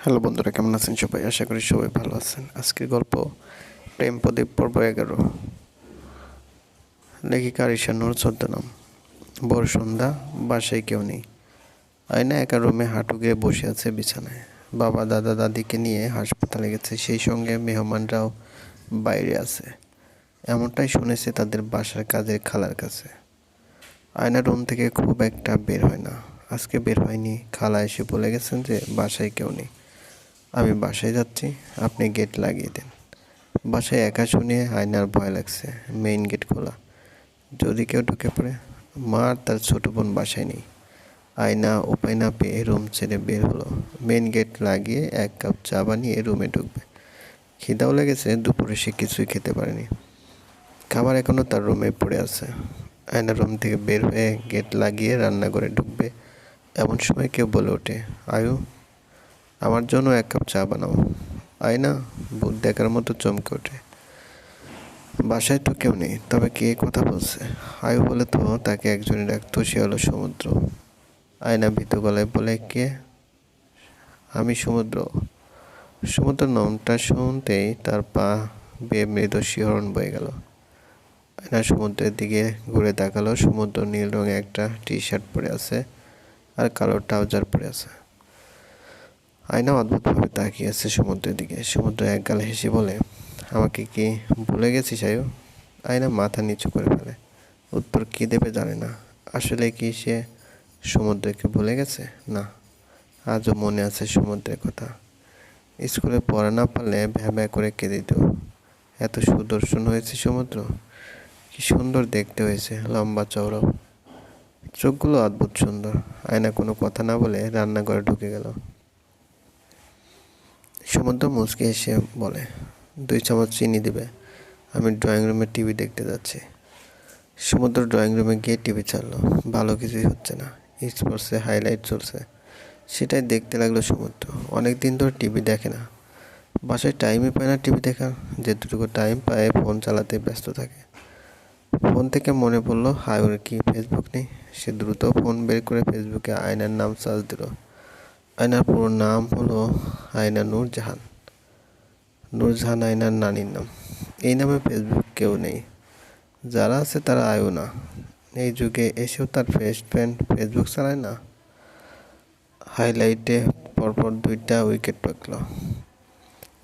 Hello বন্ধুরা, কেমন আছেন সবাই? আশা করি সবাই ভালো আছেন। আজকের গল্প প্রেম প্রদীপ পর্ব এগারো। লেখিকা আরিশা নূর ছদ্মনাম বড় সন্ধ্যা, বাসায় কেউ নেই। আয়না একা রুমে হাঁটু গিয়ে বসে আছে বিছানায়। বাবা, দাদা, দাদিকে নিয়ে হাসপাতালে গেছে। সেই সঙ্গে মেহমানরাও বাইরে আছে। এমনটাই শুনেছে তাদের বাসার কাজের খালার কাছে। আয়না রুম থেকে খুব একটা বের হয় না। আজকে বের হয়নি। খালা এসে বলে গেছেন যে বাসায় কেউ নেই। আমি বাসায় যাচ্ছি, আপনি গেট লাগিয়ে দেন। বাসায় একা শুনে আয়নার ভয় লাগছে মেইন গেট খোলা। যদি কেউ ঢুকে পড়ে, মা আর তার ছোটো বোন বাসায় নেই। আয়না উপায় না পেয়ে রুম ছেড়ে বের হলো। মেইন গেট লাগিয়ে এক কাপ চা বানিয়ে রুমে ঢুকবে। খিদাও লেগেছে, দুপুরে সে কিছুই খেতে পারেনি। খাবার এখনও তার রুমে পড়ে আছে। আয়না রুম থেকে বের হয়ে গেট লাগিয়ে রান্নাঘরে ঢুকবে, এমন সময় কেউ বলে ওঠে, আয়ু আমার জন্য এক কাপ চা বানাও। আয়না ভূত দেখার মতো চমকে ওঠে। বাসায় তো কেউ নেই, তবে কে কথা বলছে? আয়ু বলে তো তাকে একজনই ডাকতো, সে হলো সমুদ্র। আয়না ভীত গলায় বলে, কে? আমি সমুদ্র। সমুদ্র নামটা শুনতেই তার পা বেয়ে মৃদ শিহরণ বয়ে গেল। আয়না সমুদ্রের দিকে ঘুরে তাকালো। সমুদ্র নীল রঙে একটা টি শার্ট পরে আছে আর কালো ট্রাউজার পরে আছে। আয়না অদ্ভুতভাবে তাকিয়ে আছে সমুদ্রের দিকে। সমুদ্র একগাল হেসে বলে, আমাকে কি ভুলে গেছিস আয়ু? আয়না মাথা নিচু করে ফেলে। উত্তর কী দেবে জানে না। আসলে কি সে সমুদ্রকে ভুলে গেছে? না, আজও মনে আছে সমুদ্রের কথা। স্কুলে পড়া না পারলে ভ্যা ভ্যা করে কেঁদে দিত। এত সুদর্শন হয়েছে সমুদ্র? কি সুন্দর দেখতে হয়েছে, লম্বা চওড়াও। চোখগুলো অদ্ভুত সুন্দর। আয়না কোনো কথা না বলে রান্নাঘরে ঢুকে গেল। সমুদ্র মুচকে এসে বলে, দুই চামচ চিনি দিবে। আমি ড্রয়িং রুমে টিভি দেখতে যাচ্ছি। সমুদ্র ড্রয়িং রুমে গিয়ে টিভি চাললো ভালো কিছুই হচ্ছে না। স্পোর্টসে হাইলাইট চলছে। সেটাই দেখতে লাগল সমুদ্র। অনেক দিন ধরে টিভি দেখে না। বাসায় টাইমই পায় না টিভি দেখার। যেটুকু টাইম পায় ফোন চালাতে ব্যস্ত থাকে। ফোন থেকে মনে পড়ল হায়ুর কি ফেসবুক নেই? সে দ্রুত ফোন বের করে ফেসবুকে আয়নার নাম সার্চ দিল। আয়নার পুরো নাম হলো আয়না নূরজাহান নূরজাহান আয়নার নানির নাম। এই নামে ফেসবুক কেউ নেই। যারা আছে তারা আয়ও না। এই যুগে এসেও তার ফেস্ট ফ্রেন্ড ফেসবুক চালায় না। হাইলাইটে পরপর দুইটা উইকেট পাকল।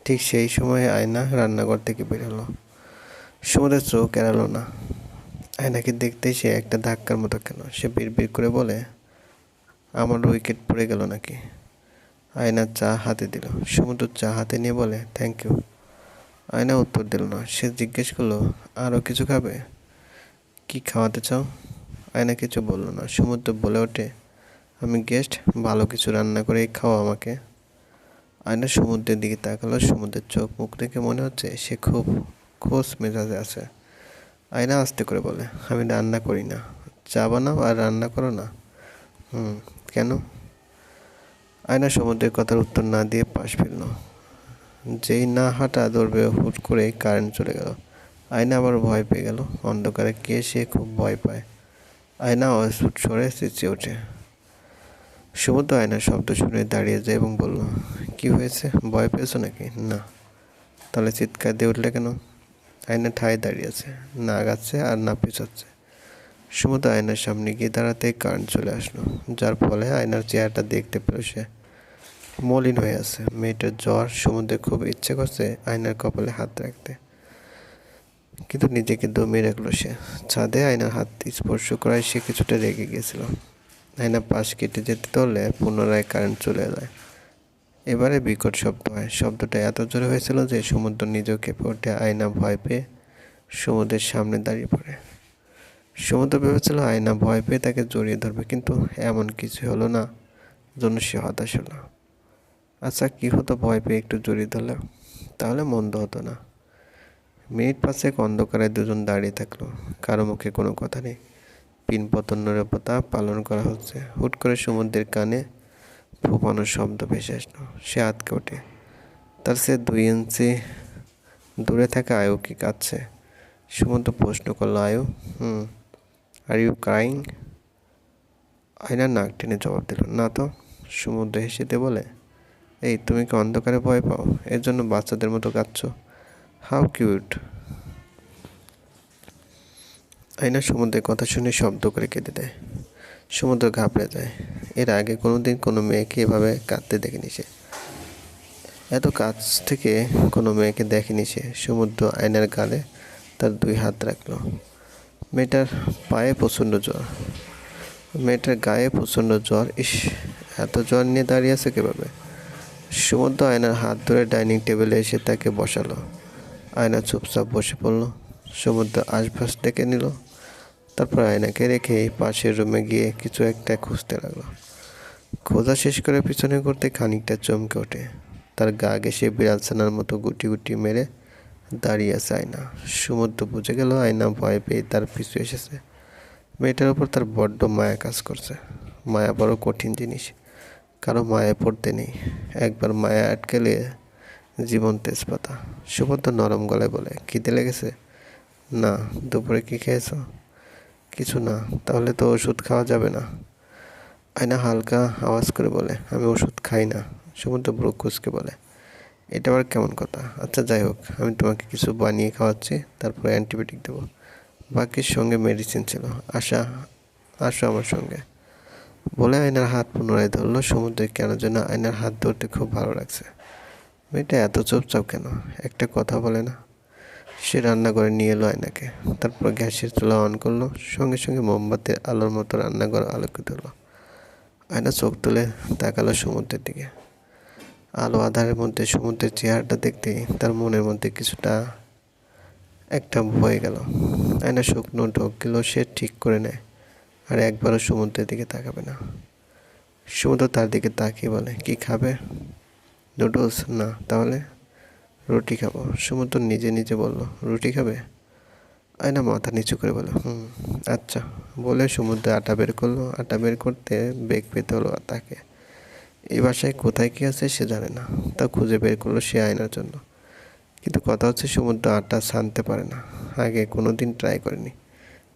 ঠিক সেই সময় আয়না রান্নাঘর থেকে বের হলো। সমুদ্রের চোখ এড়ালো না। আয়নাকে দেখতেই সে একটা ধাক্কার মতো কেন? সে বিড় করে বলে, আমার উইকেট পড়ে গেল নাকি? আয়না চা হাতে দিল। সমুদ্র চা হাতে নিয়ে বলে থ্যাংক ইউ আয়না উত্তর দিল না। সে জিজ্ঞেস করল আরও কিছু খাবে? কি খাওয়াতে চাও? আয়না কিছু বলল না। সমুদ্র বলে ওঠে, আমি গেস্ট ভালো কিছু রান্না করেই খাও আমাকে। আয়না সমুদ্রের দিকে তাকালো। সমুদ্রের চোখ মুখ দেখে মনে হচ্ছে সে খুব খোঁজ মেজাজে আছে। আয়না আস্তে করে বলে, আমি রান্না করি না। চা বানাও আর রান্না করো না। হুম, কেন? আয়না সমুদ্রের কথার উত্তর না দিয়ে পাশ ফিরল। যেই না হাঁটা দৌড়বে, হুট করে কারেন্ট চলে গেল। আয়না আবার ভয় পেয়ে গেল। অন্ধকারে কে সে খুব ভয় পায়। আয়না অস্ফুট সরে চেঁচিয়ে ওঠে। সমুদ্র আয়নার শব্দ শুনে দাঁড়িয়ে যায় এবং বলল, কি হয়েছে? ভয় পেয়েছ নাকি? না। তাহলে চিৎকার দিয়ে উঠলে কেন? আয়না ঠায় দাঁড়িয়ে আছে। না আগাচ্ছে আর না পিছাচ্ছে। সমুদ্র আয়নার সামনে গিয়ে দাঁড়াতে কারেন্ট চলে আসলো, যার ফলে আয়নার চেহারাটা দেখতে পেল সে। মলিন হয়ে আছে। মেয়েটার জ্বর সমুদ্রে খুব ইচ্ছে করছে আয়নার কপালে হাত রাখতে। কিন্তু নিজেকে দমিয়ে রাখল সে। ছাদে আয়নার হাত স্পর্শ করায় সে কিছুটা রেগে গিয়েছিল আয়না পাশ কেটে যেতে ধরলে পুনরায় কারেন্ট চলে যায় এবারে বিকট শব্দ হয়। শব্দটা এত জোরে হয়েছিল যে সমুদ্র নিজেও কেঁপে ওঠে। আয়না ভয় পেয়ে সমুদ্রের সামনে দাঁড়িয়ে পড়ে। সমুদ্র ভেবেছিল আয়না ভয় পেয়ে তাকে জড়িয়ে ধরবে, কিন্তু এমন কিছু হলো না জন্য সে হতাশ হলো। আচ্ছা কী হতো ভয় পেয়ে একটু জড়িয়ে ধরলে? তাহলে মন্দ হতো না। মিনিট পাঁচেক অন্ধকারে দুজন দাঁড়িয়ে থাকল, কারও মুখে কোনো কথা নেই। পিনপতন নিরাপত্তা পালন করা হচ্ছে। হুট করে সমুদ্রের কানে ফুপানোর শব্দ ভেসে আসলো। সে আটকে ওঠে। তার সে দুই ইঞ্চি দূরে থাকা আয়ু কি কাঁদছে। সমুদ্র প্রশ্ন করল, আয়ু, হুম। আর ইউ ক্রাইং আয়না নাক টেনে জবাব দিল, না তো, সমুদ্র হেসেতে বলে। এই, তুমি কি অন্ধকারে ভয় পাও? এর জন্য বাচ্চাদের মতো কাঁদছো। হাউ কিউট আয়না সমুদ্রের কথা শুনে শব্দ করে কেঁদে দেয়। সমুদ্র ঘাবড়ে যায়। এর আগে কোনোদিন কোনো মেয়েকে এভাবে কাঁদতে দেখেনি সে। এত কাছ থেকে কোনো মেয়েকে দেখেনি সে। সমুদ্র আয়নার গালে তার দুই হাত রাখল। মেয়েটার পায়ে প্রচণ্ড জ্বর। মেয়েটার গায়ে প্রচণ্ড জ্বর। ইস, এত জ্বর নিয়ে দাঁড়িয়ে আছে কীভাবে? সমুদ্র আয়নার হাত ধরে ডাইনিং টেবিলে এসে তাকে বসালো। আয়না চুপচাপ বসে পড়ল। সমুদ্র আশপাশ ডেকে নিল। তারপর আয়নাকে রেখে পাশের রুমে গিয়ে কিছু একটা খুঁজতে লাগল। খোঁজা শেষ করে পিছনে করতে খানিকটা চমকে ওঠে। তার গা ঘেসে বিড়াল ছানার মতো গুটি গুটি মেরে দাঁড়িয়ে আছে আয়না। সমুদ্র বুঝে গেল আয়না ভয় পেয়ে তার পিছু এসেছে। মেয়েটার ওপর তার বড্ড মায়া কাজ করছে। মায়া বড় কঠিন জিনিস। কারও মায়া পড়তে নেই। একবার মায়া আটকেলে জীবন তেজপাতা। সুভদ্র নরম গলায় বলে, খিদে লেগেছে? না, দুপুরে কি খেয়েছো? কিছু না, তাহলে তো ওষুধ খাওয়া যাবে না। আয়না হালকা আওয়াজ করে বলে, আমি ওষুধ খাই না। সমুদ্র ব্রকুসকে বলে এটা আবার কেমন কথা? আচ্ছা যাই হোক, আমি তোমাকে কিছু বানিয়ে খাওয়াচ্ছি, তারপরে অ্যান্টিবায়োটিক দেবো। বাকির সঙ্গে মেডিসিন ছিল। আশা, আসো আমার সঙ্গে। বলে আয়নার হাত পুনরায় ধরলো, সমুদ্রে কেন যেন আয়নার হাত ধরতে খুব ভালো লাগছে। মেয়েটা এত চুপচাপ কেন? একটা কথা বলে না। সে রান্নাঘরে নিয়ে এলো আয়নাকে। তারপর গ্যাসের চুলা অন করল, সঙ্গে সঙ্গে মোমবাতির আলোর মতো রান্নাঘর আলোকিত হলো। আয়না চোখ তুলে তাকালো সমুদ্রের দিকে। আলো আধারের মধ্যে সমুদ্রের চেহারাটা দেখতে তার মনের মধ্যে কিছুটা একটা ভয় গেল। আয়না শুকনো ঢোকগুলো সে ঠিক করে নেয় আর একবারও সমুদ্রের দিকে তাকাবে না। সমুদ্র তার দিকে তাকিয়ে বলে, কি খাবে? নুডলস না, তাহলে রুটি খাব। সমুদ্র নিজে নিজে বলল, রুটি খাবে? আয়না মাথা নিচু করে বলো, হুম আচ্ছা। বলে সমুদ্রে আটা বের করল। আটা বের করতে বেগ পেতে হলো তাকে। এই বাসায় কোথায় কী আছে সে জানে না। তা খুঁজে বের করল সে আয়নার জন্য। কিন্তু কথা হচ্ছে সমুদ্র আটা ছানতে পারে না। আগে কোনো দিন ট্রাই করেনি।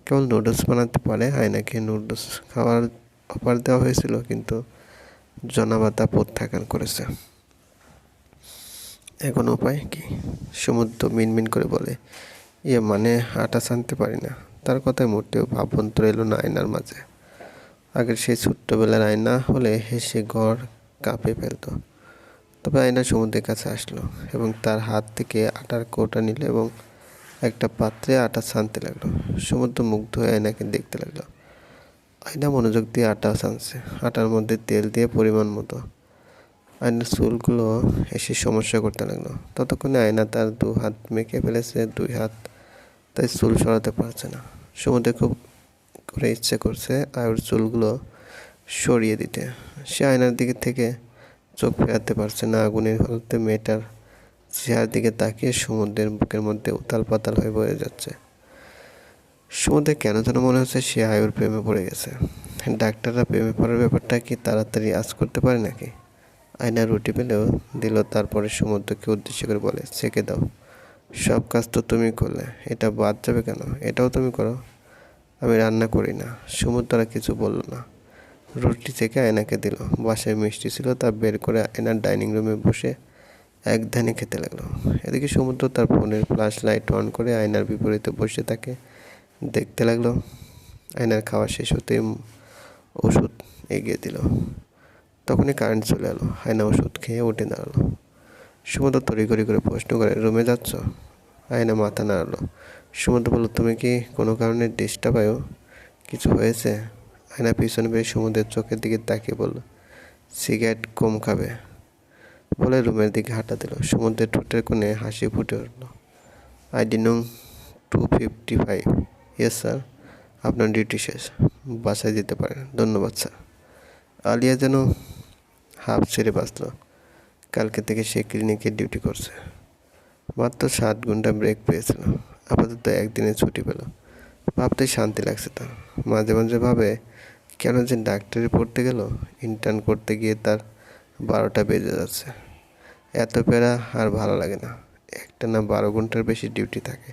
কেবল নুডলস বানাতে পারে। আয়নাকে নুডলস খাওয়ার অফার দেওয়া হয়েছিল, কিন্তু জনাবাতা প্রত্যাখ্যান করেছে। এখন উপায় কি? সমুদ্র মিনমিন করে বলে ইয়ে মানে আটা ছানতে পারি না? তার কথায় মোটেও ভাবন্তর এলো না আয়নার মাঝে। আগের সেই ছোট্টবেলার আয়না হলে হেসে ঘর কাঁপে ফেলত। তবে আয়না সমুদ্রের কাছে আসলো এবং তার হাত থেকে আটার কৌটা নিল এবং একটা পাত্রে আটা ছানতে লাগল। সমুদ্র মুগ্ধ হয়ে আয়নাকে দেখতে লাগল। আয়না মনোযোগ দিয়ে আটা ছানছে। আটার মধ্যে তেল দিয়ে পরিমাণ মতো। আয়নার চুলগুলো এসে সমস্যা করতে লাগল। ততক্ষণে আয়না তার দু হাত মেখে ফেলেছে, দুই হাত তাই চুল সরাতে পারছে না। সমুদ্রে খুব করে ইচ্ছে করছে আয়ুর চুলগুলো সরিয়ে দিতে। সে আয়নার দিকে থেকে চোখ ফেরাতে পারছে না। আগুনের হলতে মেয়েটার চেহার দিকে তাকিয়ে সমুদ্রের বুকের মধ্যে উতাল পাতাল হয়ে বয়ে যাচ্ছে। সমুদ্রে কেন যেন মনে হচ্ছে সে আয়ুর প্রেমে পড়ে গেছে। ডাক্তাররা প্রেমে পড়ার ব্যাপারটা কি তাড়াতাড়ি আজ করতে পারে নাকি? আয়না রুটি পেলেও দিল, তারপরে সমুদ্রকে উদ্দেশ্য করে বলে, ছেঁকে দাও। সব কাজ তো তুমি করলে। এটা বাদ যাবে কেন? এটাও তুমি করো। আমি রান্না করি না। সমুদ্র কিছু বলল না। রুটি থেকে আয়নাকে দিল। বাসায় মিষ্টি ছিল, তা বের করে আয়নার ডাইনিং রুমে বসে এক ধ্যানে খেতে লাগল। এদিকে সমুদ্র তার ফোনের ফ্ল্যাশ লাইট অন করে আয়নার বিপরীতে বসে তাকে দেখতে লাগল। আয়নার খাওয়া শেষ হতেই ওষুধ এগিয়ে দিল। তখনই কারেন্ট চলে এলো। আয়না ওষুধ খেয়ে উঠে দাঁড়াল। সমুদ্র তড়িঘড়ি করে প্রশ্ন করে, রুমে যাচ্ছ? আয়না মাথা নাড়ালো। সমুদ্র বলল, তুমি কি কোনো কারণে ডিস্টার্ব আয়ো? কিছু হয়েছে? আয়না পিছনে পেয়ে সমুদ্রের চোখের দিকে তাকিয়ে বলল, সিগারেট কম খাবে। বলে রুমের দিকে হাঁটা দিল। সমুদ্রের ঠোঁটের কোণে হাসি ফুটে উঠল। আইডি নং two fifty five yes sir আপনার ডিউটি শেষ। বাসায় যেতে পারেন। ধন্যবাদ স্যার আলিয়া যেন হাফ ছেড়ে বাঁচল। কালকে থেকে সে ক্লিনিকে ডিউটি করছে। মাত্র সাত ঘণ্টা ব্রেক পেয়েছিল। আপাতত একদিনে ছুটি পেল। ভাবতে শান্তি লাগছে তার। মাঝে মাঝে ভাবে কেন যে ডাক্তারি পড়তে গেল? ইন্টার্ন করতে গিয়ে তার বারোটা বেজে যাচ্ছে। এত প্যারা আর ভালো লাগে না। একটা না বারো ঘণ্টার বেশি ডিউটি থাকে।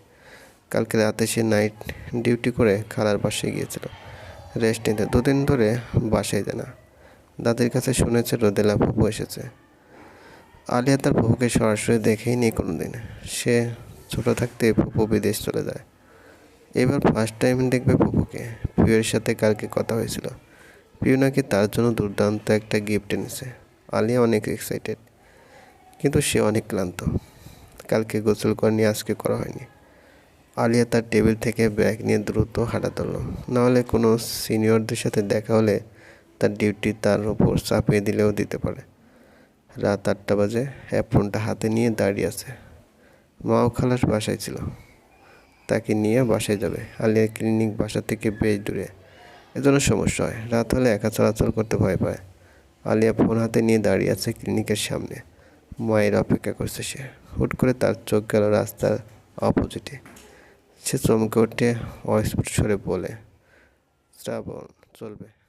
কালকে রাতে সে নাইট ডিউটি করে খালার পাশে গিয়েছিল। রেস্ট নিতে। দুদিন ধরে বাসায় যায় না। দাদির কাছে শুনেছে রোদেলা ফুপু এসেছে। আলিয়া তার ফুপুকে সরাসরি দেখেই নি কোনোদিন। সে ছোটো থাকতে ফুপু বিদেশ চলে যায়। এবার ফার্স্ট টাইম দেখবে ফুপুকে। পিউয়ের সাথে কালকে কথা হয়েছিল। পিউ নাকি তার জন্য দুর্দান্ত একটা গিফট এনেছে। আলিয়া অনেক এক্সাইটেড কিন্তু সে অনেক ক্লান্ত। কালকে গোসল করেনি আজকে করা হয়নি। আলিয়া তার টেবিল থেকে ব্যাগ নিয়ে দ্রুত হাঁটা ধরল। নাহলে কোনো সিনিয়রদের সাথে দেখা হলে তার ডিউটি তার ওপর চাপিয়ে দিলেও দিতে পারে। রাত আটটা বাজে অ্যাপ্রনটা হাতে নিয়ে দাঁড়িয়ে আছে। মাও খালাস বাসায় ছিল। তাকে নিয়ে বাসায় যাবে। আলিয়ার ক্লিনিক বাসা থেকে বেশ দূরে। এজন্য সমস্যা হয়। রাত হলে একা চলাচল করতে ভয় পায়। আলিয়া ফোন হাতে নিয়ে দাঁড়িয়ে আছে ক্লিনিকের সামনে। মায়ের অপেক্ষা করছে সে। হুট করে তার চোখ গেল রাস্তার অপোজিটে। সে চমকে উঠে অস্ফুট সরে বলে, শ্রাবণ, চলবে।